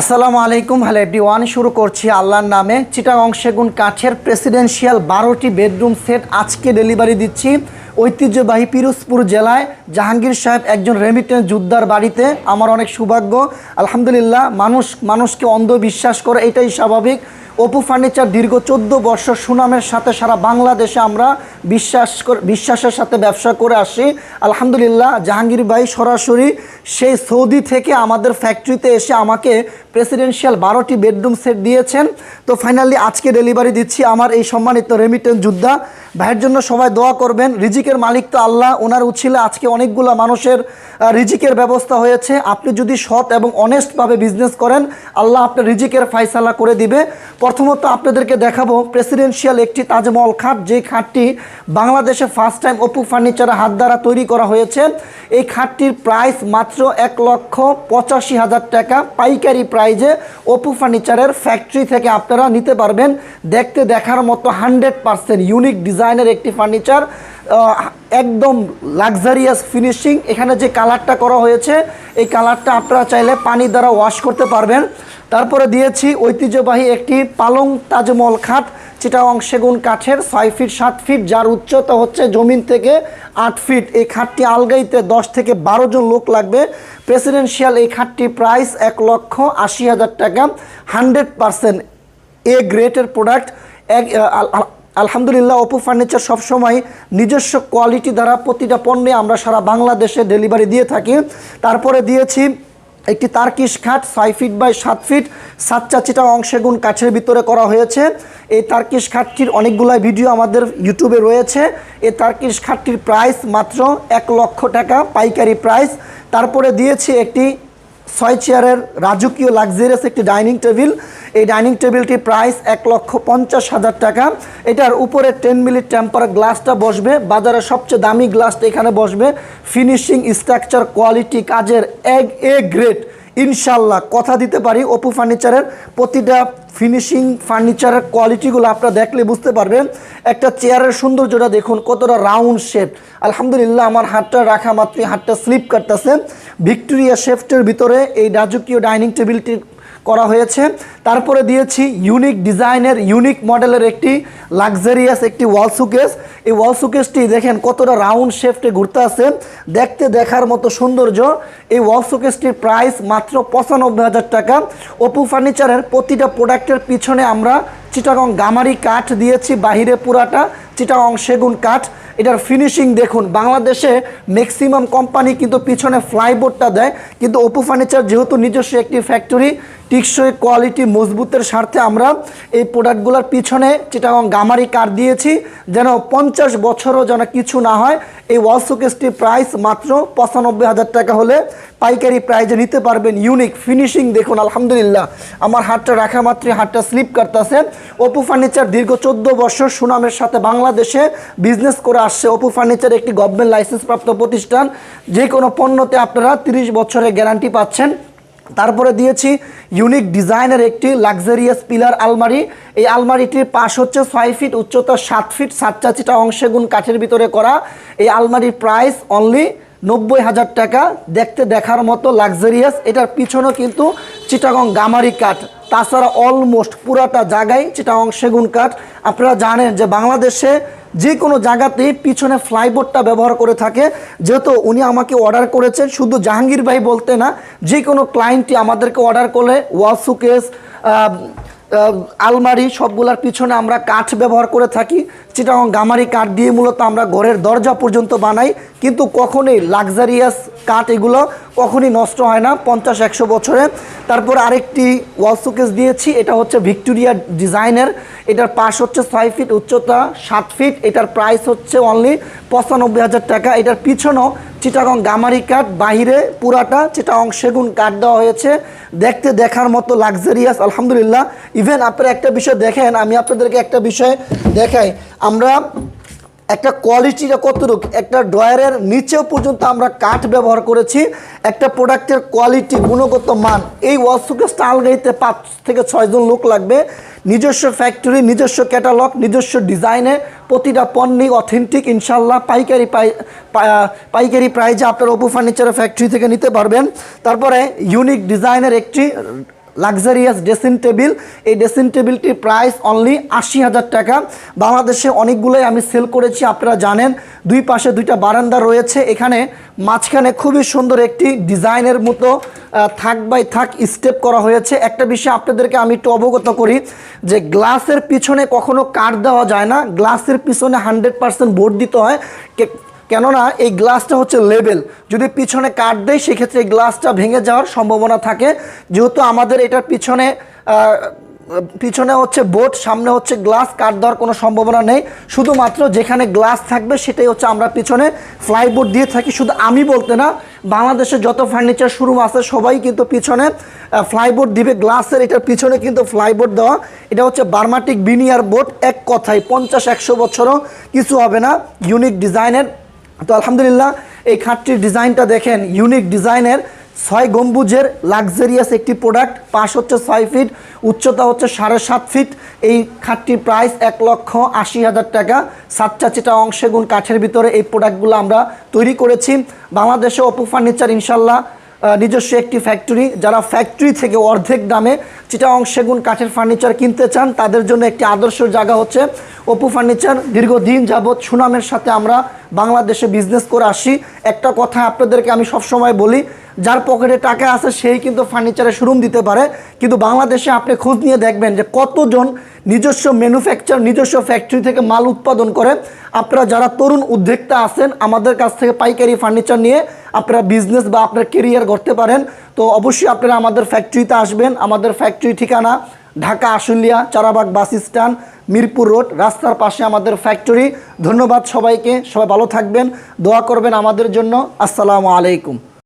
আসসালামু আলাইকুম। Hello every one শুরু করছি আল্লাহর নামে। চিটাগং সেগুন কাঠের প্রেসিডেন্সিয়াল বারোটি বেডরুম সেট আজকে ডেলিভারি দিচ্ছি। ঐতিহ্যবাহী পিরোজপুর জেলায় জাহাঙ্গীর সাহেব একজন রেমিটেন্স যোদ্ধার বাড়িতে। আমার অনেক সৌভাগ্য। আলহামদুলিল্লাহ, মানুষ, মানুষকে অন্ধবিশ্বাস করে, এটাই স্বাভাবিক। অপু ফার্নিচার দীর্ঘ চোদ্দ বছর সুনামের সাথে সারা বাংলাদেশে আমরা বিশ্বাস বিশ্বাসের সাথে ব্যবসা করে আসি। আলহামদুলিল্লাহ, জাহাঙ্গীর ভাই সরাসরি সেই সৌদি থেকে আমাদের ফ্যাক্টরিতে এসে আমাকে প্রেসিডেন্সিয়াল বারোটি বেডরুম সেট দিয়েছেন। তো ফাইনালি আজকে ডেলিভারি দিচ্ছি আমার এই সম্মানিত রেমিটেন্স যোদ্ধা। ভাইয়ের জন্য সবাই দোয়া করবেন। রিজিকের মালিক তো আল্লাহ, ওনার উচ্ছিলে আজকে অনেকগুলো মানুষের রিজিকের ব্যবস্থা হয়েছে। আপনি যদি সৎ এবং অনেস্টভাবে বিজনেস করেন, আল্লাহ আপনার রিজিকের ফাইসালা করে দিবে। প্রথমত আপনাদেরকে দেখাবো প্রেসিডেন্সিয়াল একটি তাজমহল খাট যে খাটটি বাংলাদেশে ফার্স্ট টাইম অপু ফার্নিচারের হাত দ্বারা তৈরি করা হয়েছে। এই খাটটির প্রাইস মাত্র এক লক্ষ পঁচাশি হাজার টাকা। পাইকারি প্রাইজে অপু ফার্নিচারের ফ্যাক্টরি থেকে আপনারা নিতে পারবেন। দেখতে দেখার মতো হান্ড্রেড পারসেন্ট ইউনিক ডিজাইনের একটি ফার্নিচার একদম লাক্সারিয়াস ফিনিশিং এখানে যে কালারটা করা হয়েছে, এই কালারটা আপনারা চাইলে পানি দ্বারা ওয়াশ করতে পারবেন। তারপরে দিয়েছি ঐতিহ্যবাহী একটি পালং তাজমহল খাট। চিটাং সেগুন কাঠের ছয় ফিট, সাত ফিট, যার উচ্চতা হচ্ছে জমিন থেকে আট ফিট। এই খাটটি আলগাইতে দশ থেকে বারো জন লোক লাগবে। প্রেসিডেন্সিয়াল এই খাটটি প্রাইস এক লক্ষ আশি হাজার টাকা। হান্ড্রেড পারসেন্ট এ গ্রেটের প্রোডাক্ট। এক আল- আল- আলহামদুলিল্লাহ, অপু ফার্নিচার সবসময় নিজস্ব কোয়ালিটি দ্বারা প্রতিটা পণ্যে আমরা সারা বাংলাদেশে ডেলিভারি দিয়ে থাকি। তারপরে দিয়েছি একটি তার্কিশ খাট, ছয় ফিট বাই সাত ফিট সাত চাচিটা অংশে গুণ কাঠের ভিতরে করা হয়েছে। এই তার্কিশ খাটটির অনেকগুলো ভিডিও আমাদের ইউটিউবে রয়েছে। এই তার্কিশ খাটটির প্রাইস মাত্র এক লক্ষ টাকা, পাইকারি প্রাইস। তারপরে দিয়েছি একটি ছয় চেয়ারের রাজকীয় লাক্সারিয়াস একটি ডাইনিং টেবিল। এই ডাইনিং টেবিলটি প্রাইস এক লক্ষ পঞ্চাশ হাজার টাকা। এটার উপরে টেন মিনিট টেম্পার গ্লাসটা বসবে। বাজারের সবচেয়ে দামি গ্লাসটা এখানে বসবে। ফিনিশিং স্ট্রাকচার, কোয়ালিটি, কাজের এক এ গ্রেড। ইনশাল্লাহ কথা দিতে পারি অপু ফার্নিচারের। প্রতিটা ফিনিশিং ফার্নিচারের কোয়ালিটিগুলো আপনারা দেখলে বুঝতে পারবেন। একটা চেয়ারের সৌন্দর্যটা দেখুন, কতটা রাউন্ড শেপ। আলহামদুলিল্লাহ আমার হাতটা রাখা মাত্রই হাতটা স্লিপ কাটতেছে। ভিক্টোরিয়া শেফটের ভিতরে এই রাজকীয় ডাইনিং টেবিলটি করা হয়েছে। তারপরে দিয়েছি ইউনিক ডিজাইনের ইউনিক মডেলের একটি লাক্সারিয়াস একটি ওয়াল সুকেস এই ওয়াল সুকেসটি দেখেন কতটা রাউন্ড শেফটে ঘুরতে আছে। দেখতে দেখার মতো সৌন্দর্য। এই ওয়াল সুকেসটির প্রাইস মাত্র পঁচানব্বই হাজার টাকা। অপু ফার্নিচারের প্রতিটা প্রোডাক্টের পিছনে আমরা চিটাগং গামারি কাঠ দিয়েছি, বাহিরে পুরাটা চিটাগং সেগুন কাঠ। এটার ফিনিশিং দেখুন, বাংলাদেশে ম্যাক্সিমাম কোম্পানি কিন্তু পিছনে ফ্লাইবোর্ডটা দেয়। কিন্তু অপু ফার্নিচার যেহেতু নিজস্ব একটি ফ্যাক্টরি টিকসই কোয়ালিটি মজবুতের স্বার্থে আমরা এই প্রোডাক্টগুলোর পিছনে চিটাগং গামারি কাঠ দিয়েছি, যেন পঞ্চাশ বছরও যেন কিছু না হয়। এই ওয়াল শোকেসটির প্রাইস মাত্র পঁচানব্বই হাজার টাকা হলে পাইকারি প্রাইজে নিতে পারবেন ইউনিক ফিনিশিং দেখুন, আলহামদুলিল্লাহ। আমার হাতটা রাখা মাত্রই হাতটা স্লিপ করতেছে অপু ফার্নিচার দীর্ঘ চোদ্দ বছর সুনামের সাথে বাংলাদেশে বিজনেস করে আসছে। অপু ফার্নিচার একটি গভর্নমেন্ট লাইসেন্স প্রাপ্ত প্রতিষ্ঠান। যে কোনো পণ্যতে আপনারা তিরিশ বছরের গ্যারান্টি পাচ্ছেন। তারপরে দিয়েছি ইউনিক ডিজাইনের একটি লাক্সারিয়াস পিলার আলমারি। এই আলমারিটির পাশ হচ্ছে ছয় ফিট উচ্চতা, সাত ফিট সাতটা চিটা অংশে গুণ কাঠের ভিতরে করা। এই আলমারির প্রাইস অনলি নব্বই হাজার টাকা। দেখতে দেখার মতো লাক্সারিয়াস এটার পিছনেও কিন্তু চিটাগং গামারি কাঠ। তাছাড়া অলমোস্ট পুরাটা জায়গায় চিটাগং সেগুন কাঠ। আপনারা জানেন যে বাংলাদেশে যে কোনো জায়গাতে পিছনে ফ্লাইবোর্ডটা ব্যবহার করে থাকে। যেহেতু উনি আমাকে অর্ডার করেছেন, শুধু জাহাঙ্গীর ভাই বলতে না যে কোনো ক্লায়েন্টই আমাদেরকে অর্ডার করলে ওয়াল সুকেস আলমারি সবগুলার পিছনে আমরা কাঠ ব্যবহার করে থাকি। চিটাগং গামারি কাঠ দিয়ে মূলত আমরা ঘরের দরজা পর্যন্ত বানাই, কিন্তু কখনোই লাক্সারিয়াস কাঠ এগুলো কখনই নষ্ট হয় না, পঞ্চাশ, একশো বছরে। তারপর আরেকটি ওয়াল দিয়েছি, এটা হচ্ছে ভিক্টোরিয়া ডিজাইনের। এটার পাশ হচ্ছে ছয় ফিট উচ্চতা, সাত ফিট, এটার প্রাইস হচ্ছে অনলি পঁচানব্বই হাজার টাকা। এটার পিছনেও চিটাগং গামারি কাঠ, বাহিরে পুরাটা চিটাগং সেগুন কাঠ দেওয়া হয়েছে। দেখতে দেখার মতো লাক্সারিয়াস আলহামদুলিল্লাহ। ইভেন আপনারা একটা বিষয় দেখেন, আমি আপনাদেরকে একটা বিষয় দেখাই। আমরা একটা কোয়ালিটিটা কতটুকু, একটা ড্রয়ারের নিচেও পর্যন্ত আমরা কাঠ ব্যবহার করেছি, একটা প্রোডাক্টের কোয়ালিটি গুণগত মান, এই ওয়াশুকেসটা আলগাইতে পাঁচ থেকে ছয়জন লোক লাগবে। নিজস্ব ফ্যাক্টরি নিজস্ব ক্যাটালগ নিজস্ব ডিজাইনে প্রতিটা পণ্যই অথেন্টিক ইনশাল্লাহ পাইকারি পাই পাইকারি প্রাইজে আপনার অপু ফার্নিচারের ফ্যাক্টরি থেকে নিতে পারবেন। তারপরে ইউনিক ডিজাইনের একটি লাক্সারিয়াস ড্রেসিং টেবিল এই ড্রেসিং টেবিলটির প্রাইস অনলি আশি হাজার টাকা। বাংলাদেশে অনেকগুলোই আমি সেল করেছি, আপনারা জানেন। দুই পাশে দুইটা বারান্দা রয়েছে। এখানে মাঝখানে খুবই সুন্দর একটি ডিজাইনের মতো থাক বাই থাক স্টেপ করা হয়েছে। একটা বিষয় আপনাদেরকে আমি একটু অবগত করি যে গ্লাসের পিছনে কখনো কাঠ দেওয়া যায় না। গ্লাসের পিছনে হান্ড্রেড পার্সেন্ট বোর্ড দিতে হয়। কেননা এই গ্লাসটা হচ্ছে লেবেল। যদি পিছনে কাট দেয় সেক্ষেত্রে এই গ্লাসটা ভেঙে যাওয়ার সম্ভাবনা থাকে। যেহেতু আমাদের এটার পিছনে পিছনে হচ্ছে বোর্ড, সামনে হচ্ছে গ্লাস কাট দেওয়ার কোনো সম্ভাবনা নেই। শুধুমাত্র যেখানে গ্লাস থাকবে, সেটাই হচ্ছে আমরা পিছনে ফ্লাইবোর্ড দিয়ে থাকি। শুধু আমি বলতে না, বাংলাদেশে যত ফার্নিচার শুরু আছে, সবাই কিন্তু পিছনে ফ্লাইবোর্ড দিবে। গ্লাসের এটার পিছনে কিন্তু ফ্লাইবোর্ড দেওয়া। এটা হচ্ছে বার্মাটিক বিনিয়ার বোর্ড। এক কথায় পঞ্চাশ, একশো বছরও কিছু হবে না। ইউনিক ডিজাইনের তো আলহামদুলিল্লাহ, এই খাটটির ডিজাইনটা দেখেন ইউনিক ডিজাইনের ছয় গম্বুজের লাক্সারিয়াস একটি প্রোডাক্ট পাশ হচ্ছে ছয় ফিট উচ্চতা হচ্ছে সাড়ে সাত ফিট এই খাটটির প্রাইস এক লক্ষ আশি হাজার টাকা। সাতটা চিটা অংশে গুণ কাঠের ভিতরে এই প্রোডাক্টগুলো আমরা তৈরি করেছি। বাংলাদেশে অপু ফার্নিচার ইনশাল্লাহ নিজস্ব একটি ফ্যাক্টরি যারা ফ্যাক্টরি থেকে অর্ধেক দামে চিটাং সেগুন কাঠের ফার্নিচার কিনতে চান, তাদের জন্য একটি আদর্শ জায়গা হচ্ছে অপু ফার্নিচার। দীর্ঘদিন যাবৎ সুনামের সাথে আমরা বাংলাদেশে বিজনেস করে আসি। একটা কথা আপনাদেরকে আমি সবসময় বলি, যার পকেটে টাকা আছে, সেই কিন্তু ফার্নিচারে শোরুম দিতে পারে। কিন্তু বাংলাদেশে আপনি খোঁজ নিয়ে দেখবেন যে কতজন নিজস্ব ম্যানুফ্যাকচার নিজস্ব ফ্যাক্টরি থেকে মাল উৎপাদন করে আপনারা যারা তরুণ উদ্যোক্তা আছেন, আমাদের কাছ থেকে পাইকারি ফার্নিচার নিয়ে আপনারা বিজনেস বা আপনার কেরিয়ার করতে পারেন। তো অবশ্যই আপনারা আমাদের ফ্যাক্টরিতে আসবেন। আমাদের ফ্যাক্টরি ঠিকানা Dhaka Ashulia, Charabag bus stand, Mirpur road, রাস্তার পাশে আমাদের ফ্যাক্টরি ধন্যবাদ সবাইকে। সবাই ভালো থাকবেন। দোয়া করবেন আমাদের জন্য। আসসালামু আলাইকুম।